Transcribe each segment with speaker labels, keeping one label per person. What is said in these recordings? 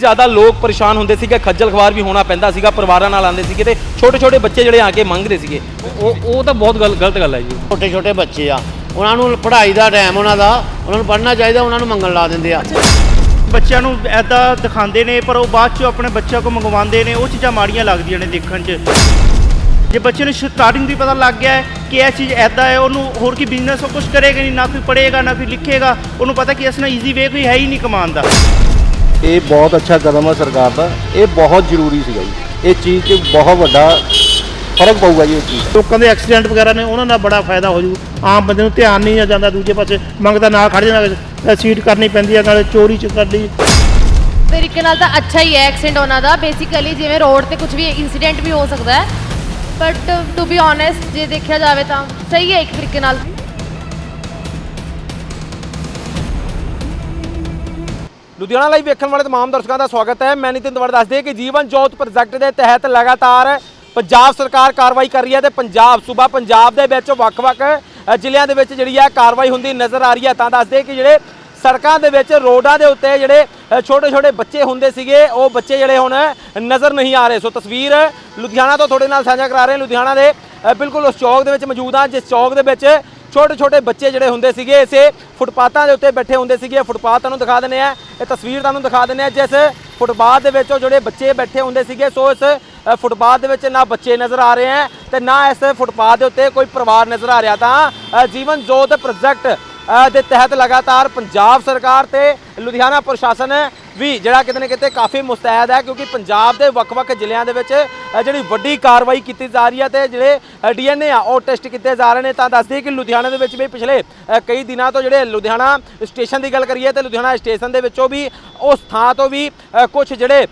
Speaker 1: ਜ਼ਿਆਦਾ ਲੋਕ ਪਰੇਸ਼ਾਨ ਹੁੰਦੇ ਸੀਗੇ ਖੱਜਲ ਖਵਾਰ ਵੀ ਹੋਣਾ ਪੈਂਦਾ ਸੀਗਾ ਪਰਿਵਾਰਾਂ ਨਾਲ ਆਉਂਦੇ ਸੀਗੇ ਤੇ ਛੋਟੇ ਛੋਟੇ ਬੱਚੇ ਜਿਹੜੇ ਆ ਕੇ ਮੰਗਦੇ ਸੀਗੇ।
Speaker 2: ਉਹ ਉਹ ਤਾਂ ਬਹੁਤ ਗਲ- ਗਲਤ ਗੱਲ ਹੈ ਜੀ।
Speaker 3: ਛੋਟੇ ਛੋਟੇ ਬੱਚੇ ਆ ਉਹਨਾਂ ਨੂੰ ਪੜ੍ਹਾਈ ਦਾ ਟਾਈਮ ਉਹਨਾਂ ਦਾ ਉਹਨਾਂ ਨੂੰ ਪੜ੍ਹਨਾ ਚਾਹੀਦਾ ਉਹਨਾਂ ਨੂੰ ਮੰਗਣ ਲਾ ਦਿੰਦੇ ਆ।
Speaker 4: ਬੱਚਿਆਂ ਨੂੰ ਐਦਾਂ ਦਿਖਾਉਂਦੇ ਨੇ ਪਰ ਉਹ ਬਾਅਦ ਚ ਆਪਣੇ ਬੱਚਿਆਂ ਕੋ ਮੰਗਵਾਉਂਦੇ ਨੇ ਉਹ ਚੀਜ਼ਾਂ ਮਾੜੀਆਂ ਲੱਗਦੀਆਂ ਨੇ ਦੇਖਣ 'ਚ। ਜੇ ਬੱਚੇ ਨੂੰ ਸਟਾਰਟਿੰਗ ਤੋਂ ਹੀ ਪਤਾ ਲੱਗ ਗਿਆ ਹੈ ਕਿ ਇਹ ਚੀਜ਼ ਐਦਾਂ ਹੈ ਉਹਨੂੰ ਹੋਰ ਕੀ ਬਿਜ਼ਨਸ ਉਹ ਕੁਝ ਕਰੇਗਾ ਨਹੀਂ ਨਾ ਕੋਈ ਪੜ੍ਹੇਗਾ ਨਾ ਕੋਈ ਲਿਖੇਗਾ ਉਹਨੂੰ ਪਤਾ ਕਿ ਇਸ ਨਾਲ ਈਜ਼ੀ ਵੇ ਕੋਈ ਹੈ ਹੀ ਨਹੀਂ ਕਮਾਉਣ ਦਾ।
Speaker 5: ਇਹ ਬਹੁਤ ਅੱਛਾ ਕਦਮ ਹੈ ਸਰਕਾਰ ਦਾ। ਇਹ ਬਹੁਤ ਜ਼ਰੂਰੀ ਸੀਗਾ ਜੀ। ਇਹ ਚੀਜ਼ 'ਚ ਬਹੁਤ ਵੱਡਾ ਫ਼ਰਕ ਪਊਗਾ ਜੀ ਇਹ ਚੀਜ਼।
Speaker 6: ਲੋਕਾਂ ਦੇ ਐਕਸੀਡੈਂਟ ਵਗੈਰਾ ਨੇ ਉਹਨਾਂ ਦਾ ਬੜਾ ਫਾਇਦਾ ਹੋ ਜੂ। ਆਮ ਬੰਦੇ ਨੂੰ ਧਿਆਨ ਨਹੀਂ ਜਾਂਦਾ ਦੂਜੇ ਪਾਸੇ। ਮੰਗਦਾ ਨਾਲ ਖੜ ਜਾਂਦਾ ਸੀਟ ਕਰਨੀ ਪੈਂਦੀ ਹੈ ਨਾਲੇ ਚੋਰੀ ਚ ਕਰ ਲਈ।
Speaker 7: ਤਰੀਕੇ ਨਾਲ ਤਾਂ ਅੱਛਾ ਹੀ ਹੈ ਐਕਸੀਡੈਂਟ ਉਹਨਾਂ ਦਾ। ਬੇਸਿਕਲੀ ਜਿਵੇਂ ਰੋਡ ਤੇ ਕੁਝ ਵੀ ਇਨਸੀਡੈਂਟ ਵੀ ਹੋ ਸਕਦਾ ਹੈ। ਬਟ ਟੂ ਬੀ ਓਨੈਸਟ ਜੇ ਦੇਖਿਆ ਜਾਵੇ ਤਾਂ ਸਹੀ ਹੈ ਇੱਕ ਤਰੀਕੇ ਨਾਲ।
Speaker 1: ਲੁਧਿਆਣਾ ਲਈ ਵੇਖਣ ਵਾਲੇ ਤਮਾਮ ਦਰਸ਼ਕਾਂ ਦਾ ਸਵਾਗਤ ਹੈ। ਮੈਂ ਨਿਤਿਨ ਦਵੜ ਦੱਸਦੇ ਕਿ ਜੀਵਨ ਜੋਤ ਪ੍ਰੋਜੈਕਟ ਦੇ ਤਹਿਤ ਲਗਾਤਾਰ ਪੰਜਾਬ ਸਰਕਾਰ ਕਾਰਵਾਈ ਕਰ ਰਹੀ ਹੈ ਤੇ ਪੰਜਾਬ, ਸੂਬਾ ਪੰਜਾਬ ਦੇ ਵਿੱਚ ਵੱਖ-ਵੱਖ ਜ਼ਿਲ੍ਹਿਆਂ ਦੇ ਵਿੱਚ ਜਿਹੜੀ ਹੈ ਕਾਰਵਾਈ ਹੁੰਦੀ ਨਜ਼ਰ ਆ ਰਹੀ ਹੈ। ਤਾਂ ਦੱਸਦੇ ਕਿ ਜਿਹੜੇ ਸੜਕਾਂ ਦੇ ਵਿੱਚ ਰੋਡਾਂ ਦੇ ਉੱਤੇ ਜਿਹੜੇ ਛੋਟੇ-ਛੋਟੇ ਬੱਚੇ ਹੁੰਦੇ ਸੀਗੇ, ਉਹ ਬੱਚੇ ਜਿਹੜੇ ਹੁਣ ਨਜ਼ਰ ਨਹੀਂ ਆ ਰਹੇ। ਸੋ ਤਸਵੀਰ ਲੁਧਿਆਣਾ ਤੋਂ ਤੁਹਾਡੇ ਨਾਲ ਸਾਂਝਾ ਕਰਾ ਰਹੇ ਲੁਧਿਆਣਾ ਦੇ ਬਿਲਕੁਲ ਉਸ ਚੌਕ ਦੇ ਵਿੱਚ ਮੌਜੂਦ ਹਾਂ, ਜਿਸ ਚੌਕ ਦੇ ਵਿੱਚ ਛੋਟੇ ਛੋਟੇ ਬੱਚੇ ਜਿਹੜੇ ਹੁੰਦੇ ਸੀਗੇ, ਇਸੇ ਫੁੱਟਪਾਥਾਂ ਦੇ ਉੱਤੇ ਬੈਠੇ ਹੁੰਦੇ ਸੀਗੇ। ਫੁੱਟਪਾਥ ਤੁਹਾਨੂੰ ਦਿਖਾ ਦਿੰਦੇ ਆ ਇਹ ਤਸਵੀਰ ਤੁਹਾਨੂੰ ਦਿਖਾ ਦਿੰਦੇ ਆ ਜਿਸ ਫੁੱਟਪਾਥ ਦੇ ਵਿੱਚ ਉਹ ਜਿਹੜੇ ਬੱਚੇ ਬੈਠੇ ਹੁੰਦੇ ਸੀਗੇ, ਸੋ ਇਸ ਫੁੱਟਪਾਥ ਦੇ ਵਿੱਚ ਨਾ ਬੱਚੇ ਨਜ਼ਰ ਆ ਰਹੇ ਹੈ ਤੇ ਨਾ ਇਸ ਫੁੱਟਪਾਥ ਦੇ ਉੱਤੇ ਕੋਈ ਪਰਿਵਾਰ ਨਜ਼ਰ ਆ ਰਿਹਾ। ਤਾਂ ਜੀਵਨ ਜੋਤ ਪ੍ਰੋਜੈਕਟ ਦੇ ਤਹਿਤ ਲਗਾਤਾਰ ਪੰਜਾਬ ਸਰਕਾਰ ਤੇ ਲੁਧਿਆਣਾ ਪ੍ਰਸ਼ਾਸਨ ਵੀ ਜਿਹੜਾ ਕਿਤੇ ਨਾ ਕਿਤੇ ਕਾਫੀ ਮੁਸਤੈਦ ਹੈ, ਕਿਉਂਕਿ ਪੰਜਾਬ ਦੇ ਵੱਖ-ਵੱਖ ਜ਼ਿਲ੍ਹਿਆਂ ਦੇ ਵਿੱਚ ਜਿਹੜੀ ਵੱਡੀ ਕਾਰਵਾਈ ਕੀਤੀ ਜਾ ਰਹੀ ਹੈ ਤੇ ਜਿਹੜੇ ਡੀਐਨਏ ਆ, ਉਹ ਟੈਸਟ ਕੀਤੇ ਜਾ ਰਹੇ ਨੇ। ਤਾਂ ਦੱਸਦੀ ਕਿ ਲੁਧਿਆਣਾ ਦੇ ਵਿੱਚ ਵੀ ਪਿਛਲੇ ਕਈ ਦਿਨਾਂ ਤੋਂ ਜਿਹੜੇ ਲੁਧਿਆਣਾ ਸਟੇਸ਼ਨ ਦੀ ਗੱਲ ਕਰੀਏ ਤੇ ਲੁਧਿਆਣਾ ਸਟੇਸ਼ਨ ਦੇ ਵਿੱਚੋਂ ਵੀ ਉਸ ਥਾਂ ਤੋਂ ਵੀ ਕੁਝ ਜਿਹੜੇ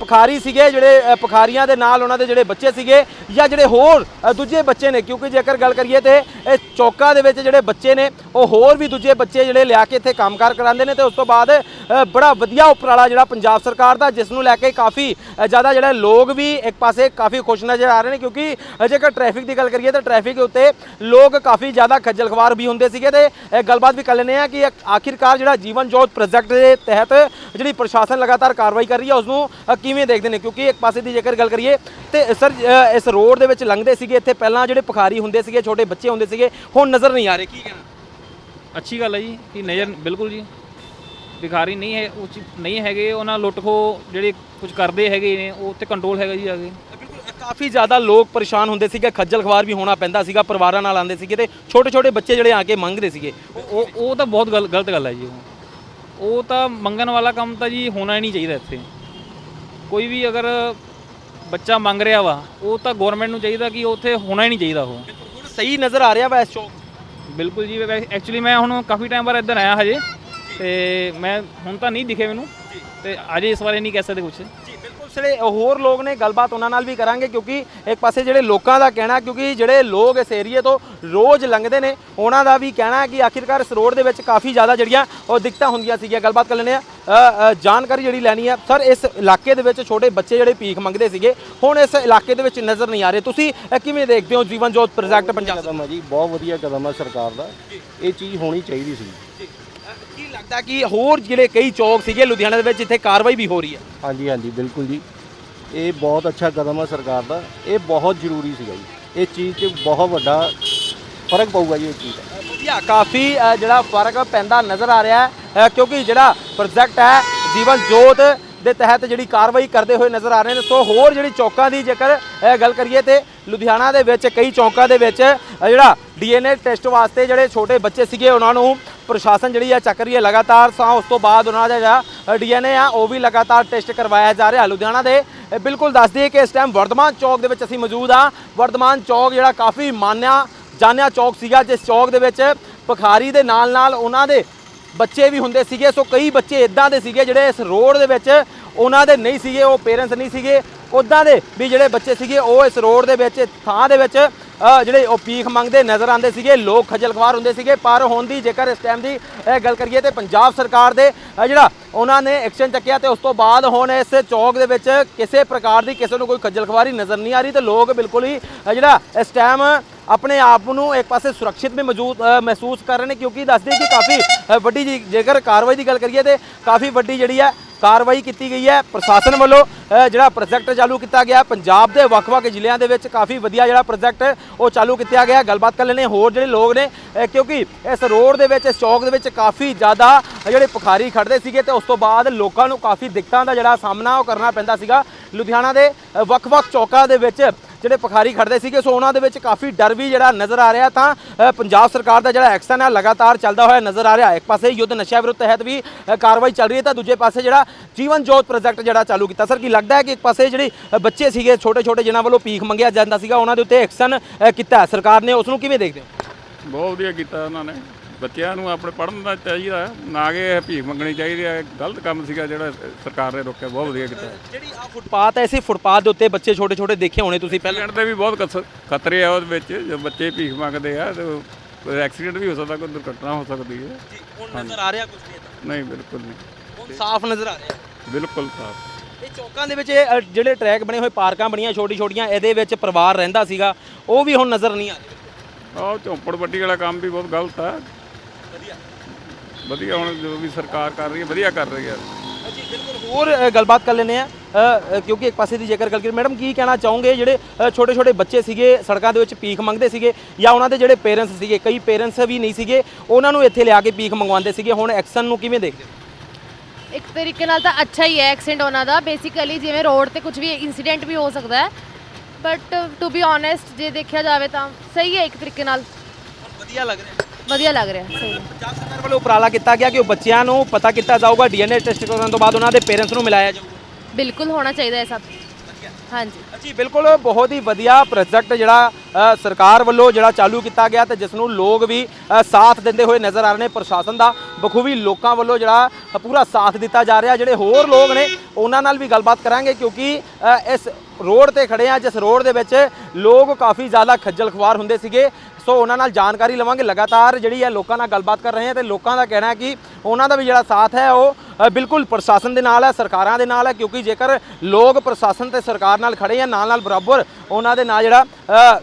Speaker 1: ਪਖਾਰੀ ਸੀਗੇ, ਜਿਹੜੇ ਪਖਾਰੀਆਂ ਦੇ ਨਾਲ ਉਹਨਾਂ ਦੇ ਜਿਹੜੇ ਬੱਚੇ ਸੀਗੇ ਜਾਂ ਜਿਹੜੇ ਹੋਰ ਦੂਜੇ ਬੱਚੇ ਨੇ, ਕਿਉਂਕਿ ਜੇਕਰ ਗੱਲ ਕਰੀਏ ਤੇ ਇਹ ਚੌਕਾਂ ਦੇ ਵਿੱਚ ਜਿਹੜੇ ਬੱਚੇ ਨੇ, ਉਹ ਹੋਰ ਵੀ ਦੂਜੇ ਬੱਚੇ ਜਿਹੜੇ ਲਿਆ ਕੇ ਇੱਥੇ ਕੰਮਕਾਰ ਕਰਾਉਂਦੇ ਨੇ ਤੇ ਉਸ ਤੋਂ ਬਾਅਦ ਬੜਾ ਵਧੀਆ ਉਪਰਾਲਾ ਜਿਹੜਾ ਪੰਜਾਬ ਸਰਕਾਰ ਦਾ, ਜਿਸ ਨੂੰ ਲੈ ਕੇ ਕਾਫੀ ਜ਼ਿਆਦਾ ਜਿਹੜਾ ਲੋਕ ਵੀ ਇੱਕ ਪਾਸੇ ਕਾਫੀ ਖੁਸ਼ ਨਜ਼ਰ ਆ ਰਹੇ ਨੇ, ਕਿਉਂਕਿ ਜੇਕਰ ਟ੍ਰੈਫਿਕ ਦੀ ਗੱਲ ਕਰੀਏ ਤਾਂ ਟ੍ਰੈਫਿਕ ਦੇ ਉੱਤੇ ਲੋਕ ਕਾਫੀ ਜ਼ਿਆਦਾ ਖੱਜਲ ਖਵਾਰ ਵੀ ਹੁੰਦੇ ਸੀਗੇ ਤੇ ਗੱਲਬਾਤ ਵੀ ਕਰ ਲੈਂਦੇ ਆ ਕਿ ਆਖਿਰਕਾਰ ਜਿਹੜਾ ਜੀਵਨ ਜੋਤ ਪ੍ਰੋਜੈਕਟ ਦੇ ਤਹਿਤ ਜਿਹੜੀ ਪ੍ਰਸ਼ਾਸਨ ਲਗਾਤਾਰ ਕਾਰਵਾਈ ਕਰ ਰਹੀ ਹੈ ਉਸ ਨੂੰ ਕਿਵੇਂ ਦੇਖਦੇ ਨੇ? ਕਿਉਂਕਿ ਇੱਕ ਪਾਸੇ ਦੀ ਜੇਕਰ ਗੱਲ ਕਰੀਏ ਤੇ ਸਰ ਇਸ ਰੋਡ ਦੇ ਵਿੱਚ ਲੰਘਦੇ ਸੀਗੇ, ਇੱਥੇ ਪਹਿਲਾਂ ਜਿਹੜੇ ਭਖਾਰੀ ਹੁੰਦੇ ਸੀਗੇ, ਛੋਟੇ ਬੱਚੇ ਹੁੰਦੇ ਸੀਗੇ, ਹੁਣ ਨਜ਼ਰ ਨਹੀਂ ਆ ਰਹੇ, ਕੀ ਕਹਿਣਾ?
Speaker 2: ਅੱਛੀ ਗੱਲ ਹੈ ਜੀ, ਕਿ ਨਜ਼ਰ, ਬਿਲਕੁਲ ਜੀ। ਭਿਖਾਰੀ ਨਹੀਂ ਹੈ ਉਹ 'ਚ ਨਹੀਂ ਹੈਗੇ ਉਹਨਾਂ ਲੁੱਟ ਖੋ ਜਿਹੜੇ ਕੁਝ ਕਰਦੇ ਹੈਗੇ ਨੇ ਉਹ ਤੇ ਕੰਟਰੋਲ ਹੈਗਾ ਜੀ ਆਗੇ
Speaker 1: ਬਿਲਕੁਲ ਕਾਫੀ ਜ਼ਿਆਦਾ ਲੋਕ ਪਰੇਸ਼ਾਨ ਹੁੰਦੇ ਸੀਗੇ ਖੱਜਲ ਖਵਾਰ ਵੀ ਹੋਣਾ ਪੈਂਦਾ ਸੀਗਾ ਪਰਿਵਾਰਾਂ ਨਾਲ ਆਉਂਦੇ ਸੀਗੇ ਤੇ ਛੋਟੇ ਛੋਟੇ ਬੱਚੇ ਜਿਹੜੇ ਆ ਕੇ ਮੰਗਦੇ ਸੀਗੇ।
Speaker 2: ਉਹ ਉਹ ਤਾਂ ਬਹੁਤ ਗਲ- ਗਲਤ ਗੱਲ ਹੈ ਜੀ ਉਹ। ਉਹ ਤਾਂ ਮੰਗਣ ਵਾਲਾ ਕੰਮ ਤਾਂ ਜੀ ਹੋਣਾ ਹੀ ਨਹੀਂ ਚਾਹੀਦਾ ਇੱਥੇ। ਕੋਈ ਵੀ ਅਗਰ ਬੱਚਾ ਮੰਗ ਰਿਹਾ ਵਾ ਉਹ ਤਾਂ ਗਵਰਨਮੈਂਟ ਨੂੰ ਚਾਹੀਦਾ ਕਿ ਉੱਥੇ ਹੋਣਾ ਹੀ ਨਹੀਂ ਚਾਹੀਦਾ ਉਹ।
Speaker 1: ਹੁਣ ਸਹੀ ਨਜ਼ਰ ਆ ਰਿਹਾ ਵਾ ਇਸ ਚੌਕ
Speaker 2: ਬਿਲਕੁਲ ਜੀ ਐਕਚੁਅਲੀ ਮੈਂ ਹੁਣ ਕਾਫੀ ਟਾਈਮ ਬਾਅਦ ਇੱਧਰ ਆਇਆ ਹਜੇ। ਤੇ ਮੈਂ ਹੁਣ ਤਾਂ ਨਹੀਂ ਦਿਖੇ ਮੈਨੂੰ। ਤੇ ਅਜੇ ਇਸ ਬਾਰੇ ਨਹੀਂ ਕਹਿ ਸਕਦੇ ਕੁਝ
Speaker 1: ਜੀ ਬਿਲਕੁਲ। ਜਿਹੜੇ ਹੋਰ ਲੋਕ ਨੇ ਗੱਲਬਾਤ ਉਹਨਾਂ ਨਾਲ ਵੀ ਕਰਾਂਗੇ ਕਿਉਂਕਿ ਇੱਕ ਪਾਸੇ ਜਿਹੜੇ ਲੋਕਾਂ ਦਾ ਕਹਿਣਾ ਕਿਉਂਕਿ ਜਿਹੜੇ ਲੋਕ ਇਸ ਏਰੀਏ ਤੋਂ ਰੋਜ਼ ਲੰਘਦੇ ਨੇ ਉਹਨਾਂ ਦਾ ਵੀ ਕਹਿਣਾ ਹੈ ਕਿ ਆਖਿਰਕਾਰ ਇਸ ਰੋਡ ਦੇ ਵਿੱਚ ਕਾਫੀ ਜ਼ਿਆਦਾ ਜਿਹੜੀਆਂ ਉਹ ਦਿੱਕਤਾਂ ਹੁੰਦੀਆਂ ਸੀਗੀਆਂ। ਗੱਲਬਾਤ ਕਰ ਲੈਂਦੇ ਆ ਜਾਣਕਾਰੀ ਜਿਹੜੀ ਲੈਣੀ ਹੈ ਸਰ ਇਸ ਇਲਾਕੇ ਦੇ ਵਿੱਚ ਛੋਟੇ ਬੱਚੇ ਜਿਹੜੇ ਭੀਖ ਮੰਗਦੇ ਸੀਗੇ ਹੁਣ ਇਸ ਇਲਾਕੇ ਦੇ ਵਿੱਚ ਨਜ਼ਰ ਨਹੀਂ ਆ ਰਹੇ। ਤੁਸੀਂ ਕਿਵੇਂ ਦੇਖਦੇ ਹੋ ਜੀਵਨ ਜੋਤ ਪ੍ਰੋਜੈਕਟ ਪੰਜਾਬ
Speaker 5: ਕਦਮ ਹੈ ਜੀ ਬਹੁਤ ਵਧੀਆ ਕਦਮ ਹੈ ਸਰਕਾਰ ਦਾ। ਇਹ ਚੀਜ਼ ਹੋਣੀ ਚਾਹੀਦੀ ਸੀ।
Speaker 1: ਲੱਗਦਾ ਕਿ ਹੋਰ ਜਿਹੜੇ ਕਈ ਚੌਕ ਸੀਗੇ ਲੁਧਿਆਣਾ ਦੇ ਵਿੱਚ ਜਿੱਥੇ ਕਾਰਵਾਈ ਵੀ ਹੋ ਰਹੀ ਹੈ।
Speaker 5: ਹਾਂਜੀ ਹਾਂਜੀ ਬਿਲਕੁਲ ਜੀ। ਇਹ ਬਹੁਤ ਅੱਛਾ ਕਦਮ ਹੈ ਸਰਕਾਰ ਦਾ। ਇਹ ਬਹੁਤ ਜ਼ਰੂਰੀ ਸੀਗਾ ਜੀ। ਇਹ ਚੀਜ਼ 'ਚ ਬਹੁਤ ਵੱਡਾ ਫ਼ਰਕ ਪਊਗਾ ਜੀ ਇਹ ਚੀਜ਼ ਦਾ।
Speaker 1: ਵਧੀਆ ਕਾਫੀ ਅ, ਜਿਹੜਾ ਫ਼ਰਕ ਪੈਂਦਾ ਨਜ਼ਰ ਆ ਰਿਹਾ ਹੈ ਅ, ਕਿਉਂਕਿ ਜਿਹੜਾ ਪ੍ਰੋਜੈਕਟ ਹੈ ਜੀਵਨ ਜੋਤ ਦੇ ਤਹਿਤ ਜਿਹੜੀ ਕਾਰਵਾਈ ਕਰਦੇ ਹੋਏ ਨਜ਼ਰ ਆ ਰਹੇ ਨੇ। ਸੋ ਹੋਰ ਜਿਹੜੀ ਚੌਕਾਂ ਦੀ ਜੇਕਰ ਅ, ਗੱਲ ਕਰੀਏ ਤੇ ਲੁਧਿਆਣਾ ਦੇ ਵਿੱਚ ਕਈ ਚੌਕਾਂ ਦੇ ਵਿੱਚ ਅ, ਜਿਹੜਾ ਡੀਐਨਏ ਟੈਸਟ ਵਾਸਤੇ ਜਿਹੜੇ ਛੋਟੇ ਬੱਚੇ ਸੀਗੇ ਉਹਨਾਂ ਨੂੰ ਪ੍ਰਸ਼ਾਸਨ ਜਿਹੜੀ ਆ ਚੱਕ ਰਹੀ ਹੈ ਲਗਾਤਾਰ, ਤਾਂ ਉਸ ਤੋਂ ਬਾਅਦ ਉਹਨਾਂ ਦਾ ਜਿਹੜਾ ਡੀਐਨਏ ਆ, ਉਹ ਵੀ ਲਗਾਤਾਰ ਟੈਸਟ ਕਰਵਾਇਆ ਜਾ ਰਿਹਾ ਲੁਧਿਆਣਾ ਦੇ। ਬਿਲਕੁਲ ਦੱਸ ਦਈਏ ਕਿ ਇਸ ਟਾਈਮ ਵਰਧਮਾਨ ਚੌਕ ਦੇ ਵਿੱਚ ਅਸੀਂ ਮੌਜੂਦ ਆ ਵਰਧਮਾਨ ਚੌਕ ਜਿਹੜਾ ਕਾਫੀ ਮਾਨਿਆ, ਜਾਣਿਆ ਚੌਕ ਸੀਗਾ, ਜਿਸ ਚੌਕ ਦੇ ਵਿੱਚ ਭਿਖਾਰੀ ਦੇ ਨਾਲ ਨਾਲ ਉਹਨਾਂ ਦੇ ਬੱਚੇ ਵੀ ਹੁੰਦੇ ਸੀਗੇ। ਸੋ ਕਈ ਬੱਚੇ ਇਦਾਂ ਦੇ ਸੀਗੇ ਜਿਹੜੇ ਇਸ ਰੋਡ ਦੇ ਵਿੱਚ ਉਹਨਾਂ ਦੇ ਨਹੀਂ ਸੀਗੇ, ਉਹ ਪੇਰੈਂਟਸ ਨਹੀਂ ਸੀਗੇ। ਉਦਾਂ ਦੇ ਵੀ ਜਿਹੜੇ ਬੱਚੇ ਸੀਗੇ, ਉਹ ਇਸ ਰੋਡ ਦੇ ਵਿੱਚ, ਥਾਂ ਦੇ ਵਿੱਚ ਜਿਹੜੇ ਉਹ ਪੀਖ ਮੰਗਦੇ ਨਜ਼ਰ ਆਉਂਦੇ ਸੀਗੇ, ਲੋਕ ਖੱਜਲ ਖਵਾਰ ਹੁੰਦੇ ਸੀਗੇ, ਪਰ ਹੁਣ ਦੀ ਜੇਕਰ ਇਸ ਟਾਈਮ ਦੀ ਗੱਲ ਕਰੀਏ ਤੇ ਪੰਜਾਬ ਸਰਕਾਰ ਦੇ ਜਿਹੜਾ ਉਹਨਾਂ ਨੇ ਐਕਸ਼ਨ ਚੱਕਿਆ ਤੇ ਉਸ ਤੋਂ ਬਾਅਦ ਹੁਣ ਇਸ ਚੌਕ ਦੇ ਵਿੱਚ ਕਿਸੇ ਪ੍ਰਕਾਰ ਦੀ ਕਿਸੇ ਨੂੰ ਕੋਈ ਖੱਜਲ ਖਵਾਰੀ ਨਜ਼ਰ ਨਹੀਂ ਆ ਰਹੀ ਤੇ ਲੋਕ ਬਿਲਕੁਲ ਹੀ ਜਿਹੜਾ ਇਸ ਟਾਈਮ ਆਪਣੇ ਆਪ ਨੂੰ ਇੱਕ ਪਾਸੇ ਸੁਰੱਖਿਅਤ ਵੀ ਮੌਜੂਦ ਮਹਿਸੂਸ ਕਰ ਰਹੇ ਨੇ ਕਿਉਂਕਿ ਦੱਸਦੇ ਕਿ ਕਾਫੀ ਵੱਡੀ ਜੀ- ਜੇਕਰ ਕਾਰਵਾਈ ਦੀ ਗੱਲ ਕਰੀਏ ਤੇ ਕਾਫੀ ਵੱਡੀ ਜਿਹੜੀ ਹੈ ਕਾਰਵਾਈ ਕੀਤੀ ਗਈ ਹੈ। ਪ੍ਰਸ਼ਾਸਨ ਵੱਲੋਂ ਜਿਹੜਾ ਪ੍ਰੋਜੈਕਟ ਚਾਲੂ ਕੀਤਾ ਗਿਆ, ਪੰਜਾਬ ਦੇ ਵੱਖ-ਵੱਖ ਜ਼ਿਲ੍ਹਿਆਂ ਦੇ ਵਿੱਚ ਕਾਫੀ ਵਧੀਆ ਜਿਹੜਾ ਪ੍ਰੋਜੈਕਟ, ਉਹ ਚਾਲੂ ਕੀਤਾ ਗਿਆ। ਗੱਲਬਾਤ ਕਰ ਲੈਣੇ ਹੋਰ ਜਿਹੜੇ ਲੋਕ ਨੇ ਕਿਉਂਕਿ ਇਸ ਰੋਡ ਦੇ ਵਿੱਚ, ਇਸ ਚੌਕ ਦੇ ਵਿੱਚ ਕਾਫੀ ਜ਼ਿਆਦਾ ਜਿਹੜੇ ਭਿਖਾਰੀ ਖੜਦੇ ਸੀਗੇ ਤੇ ਉਸ ਤੋਂ ਬਾਅਦ ਲੋਕਾਂ ਨੂੰ ਕਾਫੀ ਦਿੱਕਤਾਂ ਦਾ ਜਿਹੜਾ ਸਾਹਮਣਾ ਉਹ ਕਰਨਾ ਪੈਂਦਾ ਸੀਗਾ। ਲੁਧਿਆਣਾ ਦੇ ਵੱਖ-ਵੱਖ ਚੌਕਾਂ ਦੇ ਵਿੱਚ ਜਿਹੜੇ ਪਖਾਰੀ ਖੜਦੇ ਸੀਗੇ, ਸੋ ਉਹਨਾਂ ਦੇ ਵਿੱਚ ਕਾਫੀ ਡਰ ਵੀ ਜਿਹੜਾ ਨਜ਼ਰ ਆ ਰਿਹਾ ਤਾਂ ਪੰਜਾਬ ਸਰਕਾਰ ਦਾ ਜਿਹੜਾ ਐਕਸ਼ਨ ਹੈ, ਲਗਾਤਾਰ ਚੱਲਦਾ ਹੋਇਆ ਨਜ਼ਰ ਆ ਰਿਹਾ। ਇੱਕ ਪਾਸੇ ਯੁੱਧ ਨਸ਼ਾ ਵਿਰੁੱਧ ਤਹਿਤ ਵੀ ਕਾਰਵਾਈ ਚੱਲ ਰਹੀ ਹੈ ਤਾਂ ਦੂਜੇ ਪਾਸੇ ਜਿਹੜਾ ਜੀਵਨ ਜੋਤ ਪ੍ਰੋਜੈਕਟ ਜਿਹੜਾ ਚਾਲੂ ਕੀਤਾ। ਸਰ, ਕੀ ਲੱਗਦਾ ਹੈ ਕਿ ਇੱਕ ਪਾਸੇ ਜਿਹੜੇ ਬੱਚੇ ਸੀਗੇ ਛੋਟੇ ਛੋਟੇ ਜਿਨ੍ਹਾਂ ਵੱਲੋਂ ਭੀਖ ਮੰਗਿਆ ਜਾਂਦਾ ਸੀਗਾ, ਉਹਨਾਂ ਦੇ ਉੱਤੇ ਐਕਸ਼ਨ ਕੀਤਾ ਸਰਕਾਰ ਨੇ ਉਸ ਨੂੰ ਕਿਵੇਂ ਦੇਖਦੇ ਹੋ?
Speaker 8: ਬਹੁਤ ਵਧੀਆ ਕੀਤਾ ਉਹਨਾਂ ਨੇ। ਬੱਚਿਆਂ ਨੂੰ ਆਪਣੇ ਪੜ੍ਹਨ ਦਾ ਚਾਹੀਦਾ ਨਾ ਕਿ ਇਹ ਭੀਖ ਮੰਗਣੀ ਚਾਹੀਦੀ ਹੈ। ਗਲਤ ਕੰਮ ਸੀਗਾ ਜਿਹੜਾ ਸਰਕਾਰ ਨੇ ਰੋਕਿਆ ਬਹੁਤ ਵਧੀਆ ਕੀਤਾ।
Speaker 1: ਜਿਹੜੀ ਆ ਫੁੱਟਪਾਥ ਹੈ ਇਸੇ ਫੁੱਟਪਾਥ ਦੇ ਉੱਤੇ ਬੱਚੇ ਛੋਟੇ ਛੋਟੇ ਦੇਖੇ ਹੋਣੇ ਤੁਸੀਂ ਪਹਿਲਾਂ?
Speaker 8: ਐਕਸੀਡੈਂਟ ਦੇ ਵੀ ਬਹੁਤ ਕਸ- ਖਤਰੇ ਆ ਉਹਦੇ ਵਿੱਚ। ਜੇ ਬੱਚੇ ਭੀਖ ਮੰਗਦੇ ਆ ਤੇ ਐਕਸੀਡੈਂਟ ਵੀ ਹੋ ਸਕਦਾ ਕੋਈ ਦੁਰਘਟਨਾ ਹੋ ਸਕਦੀ ਹੈ।
Speaker 1: ਹੁਣ ਨਜ਼ਰ ਆ ਰਿਹਾ ਕੁਝ ਨਹੀਂ
Speaker 8: ਨਹੀਂ ਬਿਲਕੁਲ ਨਹੀਂ।
Speaker 1: ਹੁਣ ਸਾਫ਼ ਨਜ਼ਰ ਆ ਰਿਹਾ।
Speaker 8: ਬਿਲਕੁਲ ਸਾਫ਼।
Speaker 1: ਇਹ ਚੌਕਾਂ ਦੇ ਵਿੱਚ ਇਹ, ਅ, ਜਿਹੜੇ ਟਰੈਕ ਬਣੇ ਹੋਏ ਪਾਰਕਾਂ ਬਣੀਆਂ ਛੋਟੀ ਛੋਟੀਆਂ ਇਹਦੇ ਵਿੱਚ ਪਰਿਵਾਰ ਰਹਿੰਦਾ ਸੀਗਾ। ਉਹ ਵੀ ਹੁਣ ਨਜ਼ਰ ਨਹੀਂ ਆ ਰਹੇ।
Speaker 8: ਆਹ ਝੌਂਪੜ ਵੱਡੀ ਵਾਲਾ ਕੰਮ ਵੀ ਬਹੁਤ ਗਲਤ ਹੈ ਵਧੀਆ ਹੁਣ ਜੋ ਵੀ ਸਰਕਾਰ ਕਰ ਰਹੀ ਹੈ ਵਧੀਆ ਕਰ ਰਹੀ ਹੈ।
Speaker 1: ਜੀ ਬਿਲਕੁਲ। ਹੋਰ ਅ, ਗੱਲਬਾਤ ਕਰ ਲੈਂਦੇ ਆ ਕਿਉਂਕਿ ਇੱਕ ਪਾਸੇ ਦੀ ਜੇਕਰ ਗੱਲ ਕਰੀਏ ਮੈਡਮ ਕੀ ਕਹਿਣਾ ਚਾਹੋਗੇ? ਜਿਹੜੇ ਛੋਟੇ ਛੋਟੇ ਬੱਚੇ ਸੀਗੇ ਸੜਕਾਂ ਦੇ ਵਿੱਚ ਭੀਖ ਮੰਗਦੇ ਸੀਗੇ ਜਾਂ ਉਹਨਾਂ ਦੇ ਜਿਹੜੇ ਪੇਰੈਂਟਸ ਸੀਗੇ ਕਈ ਪੇਰੈਂਟਸ ਵੀ ਨਹੀਂ ਸੀਗੇ ਉਹਨਾਂ ਨੂੰ ਇੱਥੇ ਲਿਆ ਕੇ ਭੀਖ ਮੰਗਵਾਉਂਦੇ ਸੀਗੇ। ਹੁਣ ਐਕਸ਼ਨ ਨੂੰ ਕਿਵੇਂ ਦੇਖਦੇ ਹੋ?
Speaker 7: ਇੱਕ ਤਰੀਕੇ ਨਾਲ ਤਾਂ ਅੱਛਾ ਹੀ ਹੈ ਐਕਸੀਡੈਂਟ ਉਹਨਾਂ ਦਾ। ਬੇਸਿਕਲੀ ਜਿਵੇਂ ਰੋਡ ਤੇ ਕੁਝ ਵੀ ਇਨਸੀਡੈਂਟ ਵੀ ਹੋ ਸਕਦਾ ਹੈ। ਬਟ ਟੂ ਬੀ ਓਨੈਸਟ ਜੇ ਦੇਖਿਆ ਜਾਵੇ ਤਾਂ ਸਹੀ ਹੈ ਇੱਕ ਤਰੀਕੇ ਨਾਲ।
Speaker 1: ਵਧੀਆ ਲੱਗ ਰਿਹਾ।
Speaker 7: ਵਧੀਆ ਲੱਗ ਰਿਹਾ। ਸਹੀ।
Speaker 1: ਪੰਜਾਬ ਸਰਕਾਰ ਵੱਲੋਂ ਉਪਰਾਲਾ ਕੀਤਾ ਗਿਆ ਕਿ ਉਹ ਬੱਚਿਆਂ ਨੂੰ ਪਤਾ ਕੀਤਾ ਜਾਊਗਾ ਡੀਐਨਏ ਟੈਸਟ ਕਰਨ ਤੋਂ ਬਾਅਦ ਉਹਨਾਂ ਦੇ ਪੇਰੈਂਟਸ ਨੂੰ ਮਿਲਾਇਆ ਜਾਊਗਾ।
Speaker 7: ਬਿਲਕੁਲ ਹੋਣਾ ਚਾਹੀਦਾ ਹੈ ਸਭ। ਹਾਂਜੀ।
Speaker 1: ਜੀ ਬਿਲਕੁਲ ਬਹੁਤ ਹੀ ਵਧੀਆ ਪ੍ਰੋਜੈਕਟ ਜਿਹੜਾ ਅ, ਸਰਕਾਰ ਵੱਲੋਂ ਜਿਹੜਾ ਚਾਲੂ ਕੀਤਾ ਗਿਆ ਤੇ ਜਿਸ ਨੂੰ ਲੋਕ ਵੀ ਅ, ਸਾਥ ਦਿੰਦੇ ਹੋਏ ਨਜ਼ਰ ਆ ਰਹੇ ਨੇ। ਪ੍ਰਸ਼ਾਸਨ ਦਾ ਬਖੂਬੀ ਲੋਕਾਂ ਵੱਲੋਂ ਜਿਹੜਾ ਅ, ਪੂਰਾ ਸਾਥ ਦਿੱਤਾ ਜਾ ਰਿਹਾ। ਜਿਹੜੇ ਹੋਰ ਲੋਕ ਨੇ ਉਹਨਾਂ ਨਾਲ ਵੀ ਗੱਲਬਾਤ ਕਰਾਂਗੇ ਕਿਉਂਕਿ ਅ, ਇਸ ਰੋਡ ਤੇ ਖੜੇ ਆ ਜਿਸ ਰੋਡ ਦੇ ਵਿੱਚ ਲੋਕ ਕਾਫੀ ਜ਼ਿਆਦਾ ਖੱਜਲ ਖੁਆਰ ਹੁੰਦੇ ਸੀਗੇ। ਸੋ ਉਹਨਾਂ ਨਾਲ ਜਾਣਕਾਰੀ ਲਵਾਂਗੇ। ਲਗਾਤਾਰ ਜਿਹੜੀ ਹੈ ਲੋਕਾਂ ਨਾਲ ਗੱਲਬਾਤ ਕਰ ਰਹੇ ਹਾਂ ਤੇ ਲੋਕਾਂ ਦਾ ਕਹਿਣਾ ਹੈ ਕਿ ਉਹਨਾਂ ਦਾ ਵੀ ਜਿਹੜਾ ਸਾਥ ਹੈ, ਉਹ ਬਿਲਕੁਲ ਪ੍ਰਸ਼ਾਸਨ ਦੇ ਨਾਲ ਹੈ, ਸਰਕਾਰਾਂ ਦੇ ਨਾਲ ਹੈ, ਕਿਉਂਕਿ ਜੇਕਰ ਲੋਕ ਪ੍ਰਸ਼ਾਸਨ ਤੇ ਸਰਕਾਰ ਨਾਲ ਖੜੇ ਆ ਨਾਲ ਨਾਲ ਬਰਾਬਰ ਉਹਨਾਂ ਦੇ ਨਾਲ ਜਿਹੜਾ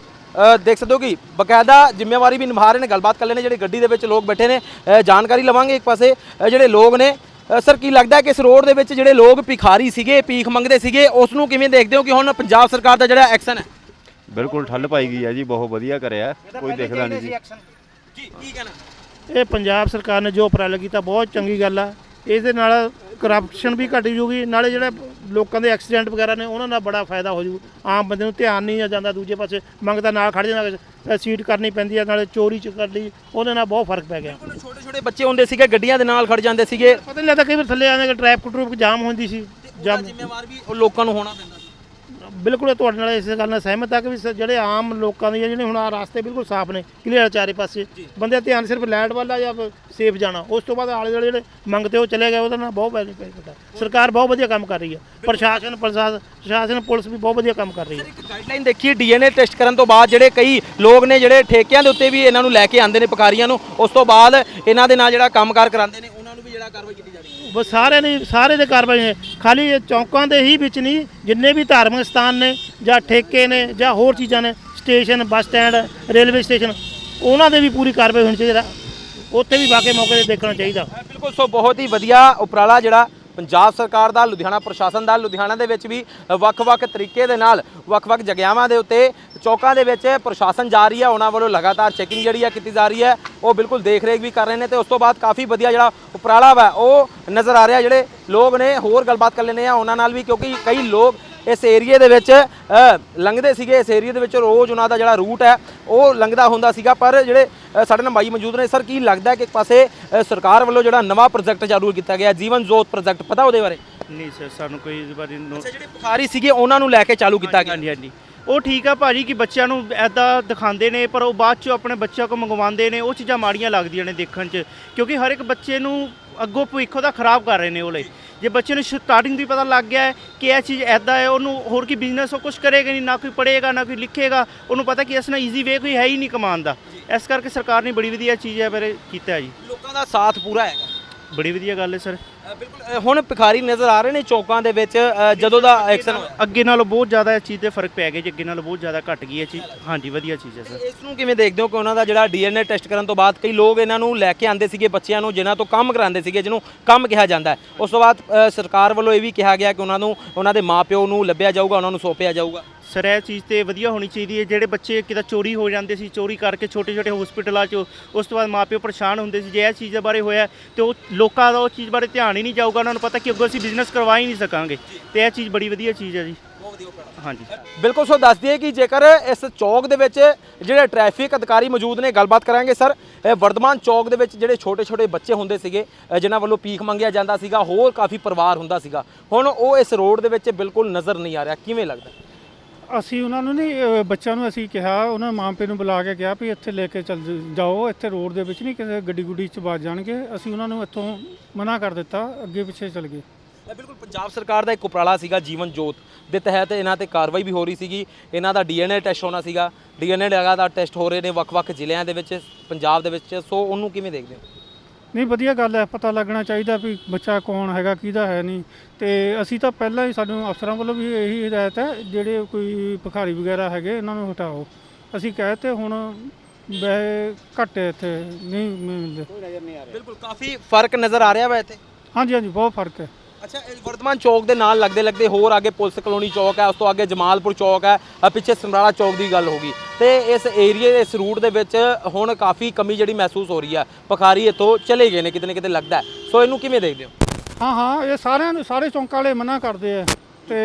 Speaker 1: ਦੇਖ ਸਕਦੇ ਹੋ ਕਿ ਬਕਾਇਦਾ ਜ਼ਿੰਮੇਵਾਰੀ ਵੀ ਨਿਭਾ ਰਹੇ ਨੇ, ਗੱਲਬਾਤ ਕਰ ਲੈਣੇ ਜਿਹੜੇ ਗੱਡੀ ਦੇ ਵਿੱਚ ਲੋਕ ਬੈਠੇ ਨੇ ਜਾਣਕਾਰੀ ਲਵਾਂਗੇ ਇੱਕ ਪਾਸੇ ਜਿਹੜੇ ਲੋਕ ਨੇ। ਸਰ, ਕੀ ਲੱਗਦਾ ਕਿ ਇਸ ਰੋਡ ਦੇ ਵਿੱਚ ਜਿਹੜੇ ਲੋਕ ਭਿਖਾਰੀ ਸੀਗੇ, ਭੀਖ ਮੰਗਦੇ ਸੀਗੇ, ਉਸ ਨੂੰ ਕਿਵੇਂ ਦੇਖਦੇ ਹੋ ਕਿ ਹੁਣ ਪੰਜਾਬ ਸਰਕਾਰ ਦਾ ਜਿਹੜਾ ਐਕਸ਼ਨ ਹੈ?
Speaker 5: ਬਿਲਕੁਲ ਠੱਲ ਪਾਈ ਗਈ ਹੈ ਜੀ ਬਹੁਤ ਵਧੀਆ ਕਰਿਆ। ਕੋਈ ਦੇਖਦਾ ਨਹੀਂ ਜੀ।
Speaker 1: ਜੀ ਕੀ ਕਹਿਣਾ?
Speaker 6: ਇਹ ਪੰਜਾਬ ਸਰਕਾਰ ਨੇ ਜੋ ਉਪਰਾਲਾ ਕੀਤਾ ਬਹੁਤ ਚੰਗੀ ਗੱਲ ਆ। ਇਸ ਦੇ ਨਾਲ ਕਰਪਸ਼ਨ ਵੀ ਘਟ ਜੂਗੀ ਨਾਲੇ ਜਿਹੜੇ ਲੋਕਾਂ ਦੇ ਐਕਸੀਡੈਂਟ ਵਗੈਰਾ ਨੇ ਉਹਨਾਂ ਦਾ ਬੜਾ ਫਾਇਦਾ ਹੋ ਜੂ ਆਮ ਬੰਦੇ ਨੂੰ ਧਿਆਨ ਨਹੀਂ ਜਾਂਦਾ ਦੂਜੇ ਪਾਸੇ ਮੰਗਦਾ ਨਾਲ ਖੜ ਜਾਂਦਾ ਸੀਟ ਕਰਨੀ ਪੈਂਦੀ ਆ ਨਾਲੇ ਚੋਰੀ ਚ ਕਰ ਲਈ ਉਹਦੇ ਨਾਲ ਬਹੁਤ ਫ਼ਰਕ ਪੈ ਗਿਆ।
Speaker 1: ਛੋਟੇ ਛੋਟੇ ਬੱਚੇ ਹੁੰਦੇ ਸੀਗੇ ਗੱਡੀਆਂ ਦੇ ਨਾਲ ਖੜ ਜਾਂਦੇ ਸੀਗੇ।
Speaker 6: ਪਤਾ ਨਹੀਂ ਲੱਗਦਾ ਕਈ ਵਾਰ ਥੱਲੇ ਆਉਂਦੇ ਟ੍ਰੈਫਿਕ ਟਰੂਫਿਕ ਜਾਮ ਹੁੰਦੀ ਸੀ ਜਾਂ
Speaker 1: ਜ਼ਿੰਮੇਵਾਰ ਵੀ ਉਹ ਲੋਕਾਂ ਨੂੰ ਹੋਣਾ ਪੈਂਦਾ।
Speaker 6: ਬਿਲਕੁਲ ਤੁਹਾਡੇ ਨਾਲ ਇਸ ਗੱਲ ਨਾਲ ਸਹਿਮਤ ਆ ਕਿ ਵੀ ਸ- ਜਿਹੜੇ ਆਮ ਲੋਕਾਂ ਦੀ ਜਿਹੜੇ ਹੁਣ ਆ ਰਸਤੇ ਬਿਲਕੁਲ ਸਾਫ਼ ਨੇ ਕਲੀਅਰ ਚਾਰੇ ਪਾਸੇ। ਬੰਦੇ ਦਾ ਧਿਆਨ ਸਿਰਫ ਲਾਈਟ ਵਾਲਾ ਜਾਂ ਸੇਫ ਜਾਣਾ। ਉਸ ਤੋਂ ਬਾਅਦ ਆਲੇ ਦੁਆਲੇ ਜਿਹੜੇ ਮੰਗਤੇ ਉਹ ਚਲੇ ਗਏ ਉਹਦਾ ਨਾਲ ਬਹੁਤ ਬੈਨੀਫਿਟ ਸਰਕਾਰ ਬਹੁਤ ਵਧੀਆ ਕੰਮ ਕਰ ਰਹੀ ਹੈ ਪ੍ਰਸ਼ਾਸਨ ਪ੍ਰਸ਼ਾਸਨ ਪ੍ਰਸ਼ਾਸਨ ਪੁਲਿਸ ਵੀ ਬਹੁਤ ਵਧੀਆ ਕੰਮ ਕਰ ਰਹੀ ਹੈ
Speaker 1: ਇੱਕ ਗਾਈਡਲਾਈਨ ਦੇਖੀ ਡੀਐਨਏ ਟੈਸਟ ਕਰਨ ਤੋਂ ਬਾਅਦ ਜਿਹੜੇ ਕਈ ਲੋਕ ਨੇ ਜਿਹੜੇ ਠੇਕਿਆਂ ਦੇ ਉੱਤੇ ਵੀ ਇਹਨਾਂ ਨੂੰ ਲੈ ਕੇ ਆਉਂਦੇ ਨੇ ਪਕਾਰੀਆਂ ਨੂੰ ਉਸ ਤੋਂ ਬਾਅਦ ਇਹਨਾਂ ਦੇ ਨਾਲ ਜਿਹੜਾ ਕੰਮਕਾਰ ਕਰਾਉਂਦੇ ਨੇ ਜਿਹੜਾ ਕਾਰਵਾਈ ਕੀਤੀ ਜਾ ਰਹੀ ਹੈ?
Speaker 6: ਬਸ ਸਾਰੇ ਨੇ ਸਾਰੇ ਦੇ ਕਾਰਵਾਈ ਨੇ। ਖਾਲੀ ਇਹ ਚੌਂਕਾਂ ਦੇ ਹੀ ਵਿੱਚ ਨਹੀਂ ਜਿੰਨੇ ਵੀ ਧਾਰਮਿਕ ਸਥਾਨ ਨੇ ਜਾਂ ਠੇਕੇ ਨੇ ਜਾਂ ਹੋਰ ਚੀਜ਼ਾਂ ਨੇ station bus stand railway station ਉਹਨਾਂ ਦੇ ਵੀ ਪੂਰੀ ਕਾਰਵਾਈ ਹੋਣੀ ਚਾਹੀਦੀ ਹੈ। ਉੱਥੇ ਵੀ ਵਾਕੇ ਮੌਕੇ ਤੇ ਦੇਖਣਾ ਚਾਹੀਦਾ।
Speaker 1: ਬਿਲਕੁਲ ਸੋ ਬਹੁਤ ਹੀ ਵਧੀਆ ਉਪਰਾਲਾ ਜਿਹੜਾ ਪੰਜਾਬ ਸਰਕਾਰ ਦਾ, ਲੁਧਿਆਣਾ ਪ੍ਰਸ਼ਾਸਨ ਦਾ, ਲੁਧਿਆਣਾ ਦੇ ਵਿੱਚ ਵੀ ਵੱਖ-ਵੱਖ ਤਰੀਕੇ ਦੇ ਨਾਲ, ਵੱਖ-ਵੱਖ ਜਗਿਆਵਾਂ ਦੇ ਉੱਤੇ, ਚੌਕਾਂ ਦੇ ਵਿੱਚ ਪ੍ਰਸ਼ਾਸਨ ਜਾ ਰਹੀ ਹੈ, ਉਹਨਾਂ ਵੱਲੋਂ ਲਗਾਤਾਰ ਚੈਕਿੰਗ ਜਿਹੜੀ ਹੈ ਕੀਤੀ ਜਾ ਰਹੀ ਹੈ, ਉਹ ਬਿਲਕੁਲ ਦੇਖ ਰੇਖ ਵੀ ਕਰ ਰਹੇ ਨੇ ਤੇ ਉਸ ਤੋਂ ਬਾਅਦ ਕਾਫੀ ਵਧੀਆ ਜਿਹੜਾ ਉਪਰਾਲਾ ਵਾ, ਉਹ ਨਜ਼ਰ ਆ ਰਿਹਾ, ਜਿਹੜੇ ਲੋਕ ਨੇ, ਹੋਰ ਗੱਲਬਾਤ ਕਰ ਲੈਂਦੇ ਆ ਉਹਨਾਂ ਨਾਲ ਵੀ, ਕਿਉਂਕਿ ਕਈ ਲੋਕ ਇਸ ਏਰੀਏ ਦੇ ਵਿੱਚ ਲੰਘਦੇ ਸੀਗੇ। ਇਸ ਏਰੀਏ ਦੇ ਵਿੱਚ ਰੋਜ਼ ਉਹਨਾਂ ਦਾ ਜਿਹੜਾ ਰੂਟ ਹੈ ਉਹ ਲੰਘਦਾ ਹੁੰਦਾ ਸੀਗਾ। ਪਰ ਜਿਹੜੇ ਸਾਡੇ ਨਾਲ ਬਾਈ ਮੌਜੂਦ ਨੇ ਸਰ ਕੀ ਲੱਗਦਾ ਕਿ ਇੱਕ ਪਾਸੇ ਸਰਕਾਰ ਵੱਲੋਂ ਜਿਹੜਾ ਨਵਾਂ ਪ੍ਰੋਜੈਕਟ ਚਾਲੂ ਕੀਤਾ ਗਿਆ ਜੀਵਨ ਜੋਤ ਪ੍ਰੋਜੈਕਟ ਪਤਾ ਉਹਦੇ ਬਾਰੇ?
Speaker 4: ਨਹੀਂ ਸਰ ਸਾਨੂੰ ਕੋਈ ਇਸ ਬਾਰੇ ਨੋ-
Speaker 1: ਜਿਹੜੇ ਭਿਖਾਰੀ ਸੀਗੇ ਉਹਨਾਂ ਨੂੰ ਲੈ ਕੇ ਚਾਲੂ ਕੀਤਾ ਗਿਆ।
Speaker 4: ਹਾਂਜੀ ਹਾਂਜੀ ਉਹ ਠੀਕ ਆ ਭਾਜੀ ਕਿ ਬੱਚਿਆਂ ਨੂੰ ਐਦਾਂ ਦਿਖਾਉਂਦੇ ਨੇ ਪਰ ਉਹ ਬਾਅਦ ਚ ਆਪਣੇ ਬੱਚਿਆਂ ਕੋ ਮੰਗਵਾਉਂਦੇ ਨੇ ਉਹ ਚੀਜ਼ਾਂ ਮਾੜੀਆਂ ਲੱਗਦੀਆਂ ਨੇ ਦੇਖਣ ਚ। ਕਿਉਂਕਿ ਹਰ ਇੱਕ ਬੱਚੇ ਨੂੰ ਅੱਗੋਂ ਭਵਿੱਖ ਉਹਦਾ ਖਰਾਬ ਕਰ ਰਹੇ ਨੇ ਉਹ ਲਈ। ਜੇ ਬੱਚੇ ਨੂੰ ਸਟਾਰਟਿੰਗ ਤੋਂ ਹੀ ਪਤਾ ਲੱਗ ਗਿਆ ਹੈ ਕਿ ਇਹ ਚੀਜ਼ ਐਦਾਂ ਹੈ ਉਹਨੂੰ ਹੋਰ ਕੀ ਬਿਜ਼ਨਸ ਉਹ ਕੁਝ ਕਰੇਗਾ ਨਹੀਂ ਨਾ ਕੋਈ ਪੜ੍ਹੇਗਾ ਨਾ ਕੋਈ ਲਿਖੇਗਾ ਉਹਨੂੰ ਪਤਾ ਕਿ ਇਸ ਨਾਲ ਈਜ਼ੀ ਵੇ ਕੋਈ ਹੈ ਹੀ ਨਹੀਂ ਕਮਾਉਣ ਦਾ। ਇਸ ਕਰਕੇ ਸਰਕਾਰ ਨੇ ਬੜੀ ਵਧੀਆ ਚੀਜ਼ ਹੈ ਬਾਰੇ ਕੀਤਾ ਹੈ ਜੀ।
Speaker 1: ਲੋਕਾਂ ਦਾ ਸਾਥ ਪੂਰਾ ਹੈਗਾ।
Speaker 4: ਬੜੀ ਵਧੀਆ ਗੱਲ ਹੈ ਸਰ।
Speaker 1: ਬਿਲਕੁਲ ਹੁਣ ਭਿਖਾਰੀ ਨਜ਼ਰ ਆ ਰਹੇ ਨੇ ਚੌਕਾਂ ਦੇ ਵਿੱਚ ਜਦੋਂ ਦਾ ਐਕਸ਼ਨ
Speaker 4: ਅੱਗੇ ਨਾਲੋਂ ਬਹੁਤ ਜ਼ਿਆਦਾ ਇਸ ਚੀਜ਼ ਤੇ ਫ਼ਰਕ ਪੈ ਗਿਆ ਜੀ ਅੱਗੇ ਨਾਲੋਂ ਬਹੁਤ ਜ਼ਿਆਦਾ ਘਟ ਗਈ ਇਹ ਚੀਜ਼। ਹਾਂਜੀ ਵਧੀਆ ਚੀਜ਼ ਹੈ ਸਰ।
Speaker 1: ਇਸ ਨੂੰ ਕਿਵੇਂ ਦੇਖਦੇ ਹੋ ਕਿ ਉਹਨਾਂ ਦਾ ਜਿਹੜਾ ਡੀਐਨਏ ਟੈਸਟ ਕਰਨ ਤੋਂ ਬਾਅਦ ਕਈ ਲੋਕ ਇਹਨਾਂ ਨੂੰ ਲੈ ਕੇ ਆਂਦੇ ਸੀਗੇ ਬੱਚਿਆਂ ਨੂੰ ਜਿਨ੍ਹਾਂ ਤੋਂ ਕੰਮ ਕਰਾਉਂਦੇ ਸੀਗੇ ਜਿਹਨੂੰ ਕੰਮ ਕਿਹਾ ਜਾਂਦਾ ਹੈ। ਉਸ ਤੋਂ ਬਾਅਦ ਸਰਕਾਰ ਵੱਲੋਂ ਇਹ ਵੀ ਕਿਹਾ ਗਿਆ ਕਿ ਉਹਨਾਂ ਨੂੰ ਉਹਨਾਂ ਦੇ ਮਾਪਿਓ ਨੂੰ ਲੱਭਿਆ ਜਾਊਗਾ ਉਹਨਾਂ ਨੂੰ ਸੌਂਪਿਆ ਜਾਊਗਾ।
Speaker 4: ਸਰ ਇਹ ਚੀਜ਼ ਤੇ ਵਧੀਆ ਹੋਣੀ ਚਾਹੀਦੀ ਹੈ। ਜਿਹੜੇ ਬੱਚੇ ਕਿਤੇ ਚੋਰੀ ਹੋ ਜਾਂਦੇ ਸੀ ਚੋਰੀ ਕਰਕੇ ਛੋਟੇ ਛੋਟੇ ਹਸਪੀਟਲਾਂ 'ਚ ਉਸ ਤੋਂ ਬਾਅਦ ਮਾਪਿਓ ਪਰੇਸ਼ਾਨ ਹੁੰਦੇ ਸੀ। ਜੇ ਇਹ ਚੀਜ਼ ਦੇ ਬਾਰੇ ਹੋਇਆ ਤੇ ਉਹ ਲੋਕਾਂ ਦਾ ਉਹ ਚੀਜ਼ ਬਾਰੇ ਧਿਆਨ ਹੀ ਨਹੀਂ ਜਾਊਗਾ। ਉਹਨਾਂ ਨੂੰ ਪਤਾ ਕਿ ਅੱਗੋਂ ਅਸੀਂ ਬਿਜ਼ਨਸ ਕਰਵਾ ਹੀ ਨਹੀਂ ਸਕਾਂਗੇ। ਤੇ ਇਹ ਚੀਜ਼ ਬੜੀ ਵਧੀਆ ਚੀਜ਼ ਹੈ ਜੀ। ਹਾਂਜੀ।
Speaker 1: ਬਿਲਕੁਲ ਸੋ ਦੱਸ ਦਈਏ ਕਿ ਜੇਕਰ ਇਸ ਚੌਕ ਦੇ ਵਿੱਚ ਜਿਹੜੇ ਟ੍ਰੈਫਿਕ ਅਧਿਕਾਰੀ ਮੌਜੂਦ ਨੇ ਗੱਲਬਾਤ ਕਰਾਂਗੇ ਸਰ। ਇਹ ਵਰਧਮਾਨ ਚੌਕ ਦੇ ਵਿੱਚ ਜਿਹੜੇ ਛੋਟੇ-ਛੋਟੇ ਬੱਚੇ ਹੁੰਦੇ ਸੀਗੇ ਅ, ਜਿਨ੍ਹਾਂ ਵੱਲੋਂ ਪੀਖ ਮੰਗਿਆ ਜਾਂਦਾ ਸੀਗਾ ਹੋਰ ਕਾਫੀ ਪਰਿਵਾਰ ਹੁੰਦਾ ਸੀਗਾ। ਹੁਣ ਉਹ ਇਸ ਰੋਡ ਦੇ ਵਿੱਚ ਬਿਲਕੁਲ ਨਜ਼ਰ ਨਹੀਂ ਆ ਰਿਹਾ। ਕਿਵੇਂ ਲੱਗਦਾ?
Speaker 9: ਅਸੀਂ ਉਹਨਾਂ ਨੂੰ ਨਹੀਂ, ਅਹ ਬੱਚਿਆਂ ਨੂੰ ਅਸੀਂ ਕਿਹਾ, ਉਹਨਾਂ ਮਾਂ ਪਿਓ ਨੂੰ ਬੁਲਾ ਕੇ ਕਿਹਾ ਵੀ ਇੱਥੇ ਲੈ ਕੇ ਚੱਲ ਜ- ਜਾਓ, ਇੱਥੇ ਰੋਡ ਦੇ ਵਿੱਚ ਨਹੀਂ ਕਿਸੇ ਗੱਡੀ ਗੁੱਡੀ ਚ ਵੱਜ ਜਾਣਗੇ। ਅਸੀਂ ਉਹਨਾਂ ਨੂੰ ਇੱਥੋਂ ਮਨਾ ਕਰ ਦਿੱਤਾ, ਅੱਗੇ ਪਿੱਛੇ ਚੱਲ ਗਏ।
Speaker 1: ਇਹ ਬਿਲਕੁਲ ਪੰਜਾਬ ਸਰਕਾਰ ਦਾ ਇੱਕ ਉਪਰਾਲਾ ਸੀਗਾ ਜੀਵਨ ਜੋਤ ਦੇ ਤਹਿਤ ਇਹਨਾਂ ਤੇ ਕਾਰਵਾਈ ਵੀ ਹੋ ਰਹੀ ਸੀਗੀ। ਇਹਨਾਂ ਦਾ ਡੀਐਨਏ ਟੈਸਟ ਹੋਣਾ ਸੀਗਾ। ਡੀਐਨਏ ਲਗਾਤਾਰ ਟੈਸਟ ਹੋ ਰਹੇ ਨੇ ਵੱਖ-ਵੱਖ ਜ਼ਿਲ੍ਹਿਆਂ ਦੇ ਵਿੱਚ, ਪੰਜਾਬ ਦੇ ਵਿੱਚ। ਸੋ ਉਹਨੂੰ ਕਿਵੇਂ ਦੇਖਦੇ ਹੋ?
Speaker 9: ਨਹੀਂ ਵਧੀਆ ਗੱਲ ਹੈ ਪਤਾ ਲੱਗਣਾ ਚਾਹੀਦਾ ਵੀ ਬੱਚਾ ਕੌਣ ਹੈਗਾ ਕਿਹਦਾ ਹੈ ਨਹੀਂ। ਤੇ ਅਸੀਂ ਤਾਂ ਪਹਿਲਾਂ ਹੀ ਸਾਨੂੰ ਅਫਸਰਾਂ ਵੱਲੋਂ ਵੀ ਇਹੀ ਹਦਾਇਤ ਹੈ ਜਿਹੜੇ ਕੋਈ ਭਿਖਾਰੀ ਵਗੈਰਾ ਹੈਗੇ ਇਹਨਾਂ ਨੂੰ ਹਟਾਓ। ਅਸੀਂ ਕਹੇ ਤੇ ਹੁਣ ਵੈਸੇ ਘੱਟ ਹੈ ਇੱਥੇ ਨਹੀਂ ਮਿਲਦੇ।
Speaker 1: ਬਿਲਕੁਲ ਕਾਫੀ ਫ਼ਰਕ ਨਜ਼ਰ ਆ ਰਿਹਾ ਵਾ ਇੱਥੇ?
Speaker 9: ਹਾਂਜੀ ਹਾਂਜੀ ਬਹੁਤ ਫ਼ਰਕ ਹੈ।
Speaker 1: ਅੱਛਾ ਇਹ ਵਰਤਮਾਨ ਚੌਕ ਦੇ ਨਾਲ ਲੱਗਦੇ ਲੱਗਦੇ ਹੋਰ ਅੱਗੇ ਪੁਲਿਸ ਕਲੋਨੀ ਚੌਕ ਹੈ ਉਸ ਤੋਂ ਅੱਗੇ ਜਮਾਲਪੁਰ ਚੌਕ ਹੈ ਅ ਪਿੱਛੇ ਸਮਰਾਲਾ ਚੌਕ ਦੀ ਗੱਲ ਹੋ ਗਈ। ਤੇ ਇਸ ਏਰੀਏ ਦੇ ਇਸ ਰੂਟ ਦੇ ਵਿੱਚ ਹੁਣ ਕਾਫੀ ਕਮੀ ਜਿਹੜੀ ਮਹਿਸੂਸ ਹੋ ਰਹੀ ਹੈ। ਪਖਾਰੀ ਇੱਥੋਂ ਚਲੇ ਗਏ ਨੇ ਕਿਤੇ ਨਾ ਕਿਤੇ ਲੱਗਦਾ। ਸੋ ਇਹਨੂੰ ਕਿਵੇਂ ਦੇਖਦੇ ਹੋ?
Speaker 9: ਹਾਂ ਹਾਂ ਇਹ ਸਾਰਿਆਂ ਨੂੰ ਸਾਰੇ ਚੌਂਕਾਂ ਵਾਲੇ ਮਨਾ ਕਰਦੇ ਆ। ਤੇ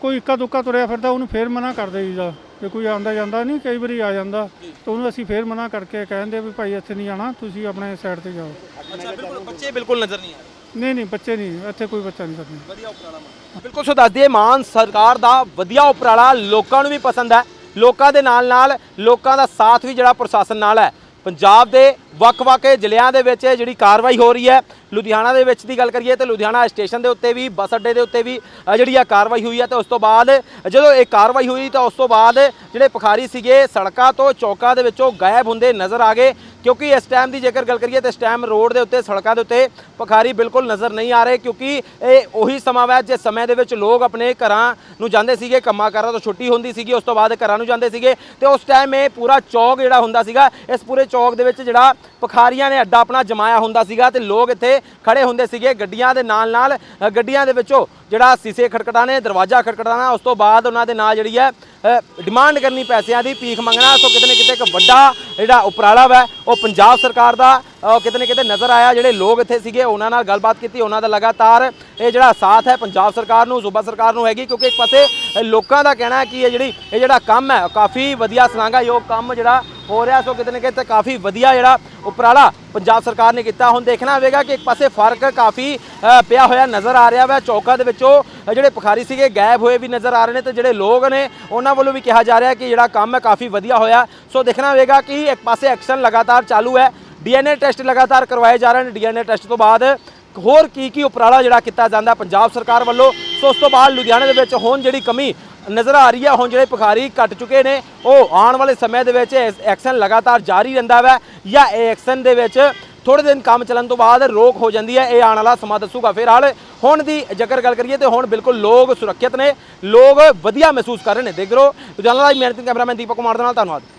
Speaker 9: ਕੋਈ ਇੱਕਾ ਦੁੱਕਾ ਤੁਰਿਆ ਫਿਰਦਾ ਉਹਨੂੰ ਫੇਰ ਮਨਾ ਕਰ ਦੇਈਦਾ। ਜੇ ਕੋਈ ਆਉਂਦਾ ਜਾਂਦਾ ਨਹੀਂ ਕਈ ਵਾਰੀ ਆ ਜਾਂਦਾ। ਤਾਂ ਉਹਨੂੰ ਅਸੀਂ ਫੇਰ ਮਨਾ ਕਰਕੇ ਕਹਿੰਦੇ ਵੀ ਭਾਈ ਇੱਥੇ ਨਹੀਂ ਆਣਾ ਤੁਸੀਂ ਆਪਣੇ ਸਾਈਡ ਤੇ ਜਾਓ।
Speaker 1: ਅੱਛਾ ਬਿਲਕੁਲ ਬੱਚੇ ਬਿਲਕੁਲ ਨਜ਼ਰ ਨਹੀਂ ਆ ਰਹੇ।
Speaker 9: ਨਹੀਂ ਨਹੀਂ, ਬੱਚੇ ਨਹੀਂ, ਇੱਥੇ ਕੋਈ ਬੱਚਾ ਨਹੀਂ ਕਰਨਾ
Speaker 1: ਵਧੀਆ ਉਪਰਾਲਾ ਬਿਲਕੁਲ ਸੋ ਦੱਸ ਦਈਏ, ਮਾਨ ਸਰਕਾਰ ਦਾ ਵਧੀਆ ਉਪਰਾਲਾ ਲੋਕਾਂ ਨੂੰ ਵੀ ਪਸੰਦ ਹੈ। ਲੋਕਾਂ ਦੇ ਨਾਲ ਨਾਲ ਲੋਕਾਂ ਦਾ ਸਾਥ ਵੀ ਜਿਹੜਾ ਪ੍ਰਸ਼ਾਸਨ ਨਾਲ ਹੈ। ਪੰਜਾਬ ਦੇ ਵੱਖ-ਵੱਖ ਜ਼ਿਲ੍ਹਿਆਂ ਦੇ ਵਿੱਚ ਜਿਹੜੀ ਕਾਰਵਾਈ ਹੋ ਰਹੀ ਹੈ, ਲੁਧਿਆਣਾ ਦੇ ਵਿੱਚ ਦੀ ਗੱਲ ਕਰੀਏ ਤੇ ਲੁਧਿਆਣਾ ਸਟੇਸ਼ਨ ਦੇ ਉੱਤੇ ਵੀ, ਬੱਸ ਅੱਡੇ ਦੇ ਉੱਤੇ ਵੀ ਜਿਹੜੀ ਆ ਕਾਰਵਾਈ ਹੋਈ ਹੈ ਤੇ ਉਸ ਤੋਂ ਬਾਅਦ, ਜਦੋਂ ਇਹ ਕਾਰਵਾਈ ਹੋਈ ਤਾਂ ਉਸ ਤੋਂ ਬਾਅਦ ਜਿਹੜੇ ਭਿਖਾਰੀ ਸੀਗੇ, ਸੜਕਾਂ ਤੋਂ ਚੌਕਾਂ ਦੇ ਵਿੱਚੋਂ ਗਾਇਬ ਹੁੰਦੇ ਨਜ਼ਰ ਆ ਗਏ। ਕਿਉਂਕਿ ਇਸ ਟਾਈਮ ਦੀ ਜੇਕਰ ਗੱਲ ਕਰੀਏ ਤਾਂ ਇਸ ਟਾਈਮ ਰੋਡ ਦੇ ਉੱਤੇ, ਸੜਕਾਂ ਦੇ ਉੱਤੇ ਪਖਾਰੀ ਬਿਲਕੁਲ ਨਜ਼ਰ ਨਹੀਂ ਆ ਰਹੇ ਕਿਉਂਕਿ ਇਹ ਉਹੀ ਸਮਾਂ ਹੈ ਜਿਸ ਸਮੇਂ ਦੇ ਵਿੱਚ ਲੋਕ ਆਪਣੇ ਘਰਾਂ ਨੂੰ ਜਾਂਦੇ ਸੀਗੇ, ਕੰਮਾਂ ਕਾਰਾਂ ਤੋਂ ਛੁੱਟੀ ਹੁੰਦੀ ਸੀਗੀ, ਉਸ ਤੋਂ ਬਾਅਦ ਘਰਾਂ ਨੂੰ ਜਾਂਦੇ ਸੀਗੇ ਤੇ ਉਸ ਟਾਈਮ ਇਹ ਪੂਰਾ ਚੌਕ ਜਿਹੜਾ ਹੁੰਦਾ ਸੀਗਾ, ਇਸ ਪੂਰੇ ਚੌਕ ਦੇ ਵਿੱਚ ਜਿਹੜਾ ਪਖਾਰੀਆਂ ਨੇ ਅੱਡਾ ਆਪਣਾ ਜਮਾਇਆ ਹੁੰਦਾ ਸੀਗਾ ਤੇ ਲੋਕ ਇੱਥੇ ਖੜੇ ਹੁੰਦੇ ਸੀਗੇ ਗੱਡੀਆਂ ਦੇ ਨਾਲ ਨਾਲ ਗੱਡੀਆਂ ਦੇ ਵਿੱਚੋਂ ਜਿਹੜਾ ਸੀਸੇ ਖੜਕਟਾਣੇ ਦਰਵਾਜ਼ਾ ਖੜਕਟਾਣਾ ਉਸ ਤੋਂ ਬਾਅਦ ਉਹਨਾਂ ਦੇ ਨਾਲ ਜਿਹੜੀ ਹੈ ਡਿਮਾਂਡ ਕਰਨੀ ਪੈਸਿਆਂ ਦੀ, ਭੀਖ ਮੰਗਣਾ, ਸੋ ਕਿਤੇ ਨਾ ਕਿਤੇ ਇੱਕ ਵੱਡਾ ਜਿਹੜਾ ਉਪਰਾਲਾ ਵਾ ਉਹ ਪੰਜਾਬ ਸਰਕਾਰ ਦਾ ਕਿਤੇ ਨਾ ਕਿਤੇ ਨਜ਼ਰ ਆਇਆ, ਜਿਹੜੇ ਲੋਕ ਇੱਥੇ ਸੀਗੇ, ਉਹਨਾਂ ਨਾਲ ਗੱਲਬਾਤ ਕੀਤੀ, ਉਹਨਾਂ ਦਾ ਲਗਾਤਾਰ ਇਹ ਜਿਹੜਾ ਸਾਥ ਹੈ ਪੰਜਾਬ ਸਰਕਾਰ ਨੂੰ, ਸੂਬਾ ਸਰਕਾਰ ਨੂੰ ਹੈਗੀ, ਕਿਉਂਕਿ ਇੱਕ ਪਾਸੇ ਲੋਕਾਂ ਦਾ ਕਹਿਣਾ ਹੈ ਕਿ ਇਹ ਜਿਹੜੀ, ਇਹ ਜਿਹੜਾ ਕੰਮ ਹੈ ਕਾਫੀ ਵਧੀਆ ਸ਼ਲਾਘਾਯੋਗ ਕੰਮ ਜਿਹੜਾ ਹੋ ਰਿਹਾ, ਸੋ ਕਿਤੇ ਨਾ ਕਿਤੇ ਕਾਫੀ ਵਧੀਆ ਜਿਹੜਾ ਉਪਰਾਲਾ ਪੰਜਾਬ ਸਰਕਾਰ ਨੇ ਕੀਤਾ। ਹੁਣ ਦੇਖਣਾ ਹੋਵੇਗਾ ਕਿ ਇੱਕ ਪਾਸੇ ਫ਼ਰਕ ਕਾਫੀ ਪਿਆ ਹੋਇਆ ਨਜ਼ਰ ਆ ਰਿਹਾ ਵਾ, ਚੌਕਾਂ ਦੇ ਵਿੱਚੋਂ ਜਿਹੜੇ ਭਿਖਾਰੀ ਸੀਗੇ, ਗਾਇਬ ਹੋਏ ਵੀ ਨਜ਼ਰ ਆ ਰਹੇ ਨੇ, ਤੇ ਜਿਹੜੇ ਲੋਕ ਨੇ, ਉਹਨਾਂ ਵੱਲੋਂ ਵੀ ਕਿਹਾ ਜਾ ਰਿਹਾ ਕਿ ਜਿਹੜਾ ਕੰਮ ਹੈ ਕਾਫੀ ਵਧੀਆ ਹੋਇਆ। ਸੋ ਦੇਖਣਾ ਹੋਵੇਗਾ ਕਿ ਇੱਕ ਪਾਸੇ ਐਕਸ਼ਨ ਲਗਾਤਾਰ ਚਾਲੂ ਹੈ ਡੀਐਨਏ ਟੈਸਟ ਲਗਾਤਾਰ ਕਰਵਾਏ ਜਾ ਰਹੇ ਨੇ। ਡੀਐਨਏ ਟੈਸਟ ਤੋਂ ਬਾਅਦ ਹੋਰ ਕੀ ਕੀ ਉਪਰਾਲਾ ਜਿਹੜਾ ਕੀਤਾ ਜਾਂਦਾ ਪੰਜਾਬ ਸਰਕਾਰ ਵੱਲੋਂ, ਸੋ ਉਸ ਤੋਂ ਬਾਅਦ ਲੁਧਿਆਣੇ ਦੇ ਵਿੱਚ ਹੁਣ ਜਿਹੜੀ ਕਮੀ ਨਜ਼ਰ ਆ ਰਹੀ ਹੈ, ਹੁਣ ਜਿਹੜੇ ਭਿਖਾਰੀ ਘਟ ਚੁੱਕੇ ਨੇ, ਉਹ ਆਉਣ ਵਾਲੇ ਸਮੇਂ ਦੇ ਵਿੱਚ ਐਕਸ਼ਨ ਲਗਾਤਾਰ ਜਾਰੀ ਰਹਿੰਦਾ ਵਾ ਜਾਂ ਇਹ ਐਕਸ਼ਨ ਦੇ ਵਿੱਚ ਥੋੜੇ ਦਿਨ ਕੰਮ ਚੱਲਣ ਤੋਂ ਬਾਅਦ ਰੋਕ ਹੋ ਜਾਂਦੀ ਹੈ, ਇਹ ਆਉਣ ਵਾਲਾ ਸਮਾਂ ਦੱਸੂਗਾ। ਫਿਰ ਹਾਲ ਹੁਣ ਦੀ ਜੇਕਰ ਗੱਲ ਕਰੀਏ ਤੇ ਹੁਣ ਬਿਲਕੁਲ ਲੋਕ ਸੁਰੱਖਿਅਤ ਨੇ, ਲੋਕ ਵਧੀਆ ਮਹਿਸੂਸ ਕਰ ਰਹੇ ਨੇ। ਦੇਖ ਲਓ ਲੁਧਿਆਣਾ ਦਾ ਮਿਹਨਤੀ ਕੈਮਰਾਮੈਨ ਦੀਪਕ ਕੁਮਾਰ ਦੇ ਨਾਲ, ਧੰਨਵਾਦ।